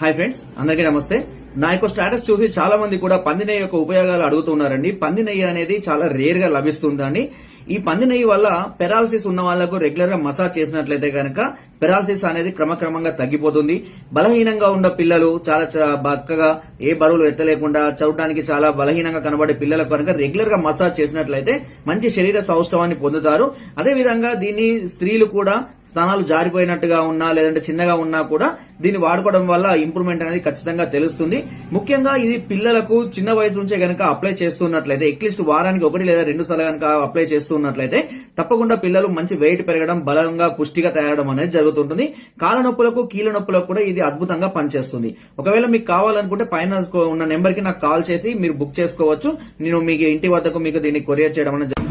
Hi friends అందరికీ నమస్తే. నా యొక్క స్టేటస్ చూసి చాలా మంది కూడా పంది నెయ్యి యొక్క ఉపయోగాలు అడుగుతున్నారండి పంది నెయ్యి అనేది చాలా రేర్గా లభిస్తుందండి. ఈ పంది నెయ్యి వల్ల పెరాలసిస్ ఉన్న వాళ్ళకు రెగ్యులర్గా మసాజ్ చేసినట్లయితే కనుక పెరాలసిస్ అనేది క్రమక్రమంగా తగ్గిపోతుంది. బలహీనంగా ఉన్న పిల్లలు చాలా బక్కగా ఏ బరువులు ఎత్తలేకుండా చూడడానికి చాలా బలహీనంగా కనబడే పిల్లలకు కనుక రెగ్యులర్గా మసాజ్ చేసినట్లయితే మంచి శరీర సౌష్ఠవాన్ని పొందుతారు. అదే విధంగా దీన్ని స్త్రీలు కూడా స్థానాలు జారిపోయినట్టుగా ఉన్నా లేదంటే చిన్నగా ఉన్నా కూడా దీన్ని వాడుకోవడం వల్ల ఇంప్రూవ్మెంట్ అనేది ఖచ్చితంగా తెలుస్తుంది. ముఖ్యంగా ఇది పిల్లలకు చిన్న వయసు నుంచే గనక అప్లై చేస్తున్నట్లయితే అట్లీస్ట్ వారానికి ఒకటి లేదా రెండు సార్లు కనుక అప్లై చేస్తున్నట్లయితే తప్పకుండా పిల్లలు మంచి వెయిట్ పెరగడం బలంగా పుష్టిగా తయారడం అనేది జరుగుతుంటుంది. కాళ్ళ నొప్పులకు కీళ్ళ నొప్పులకు కూడా ఇది అద్భుతంగా పనిచేస్తుంది. ఒకవేళ మీకు కావాలనుకుంటే పైన ఉన్న నెంబర్కి నాకు కాల్ చేసి మీరు బుక్ చేసుకోవచ్చు. నేను మీకు ఇంటి వద్దకు మీకు దీన్ని కొరియర్ చేయడం అనేది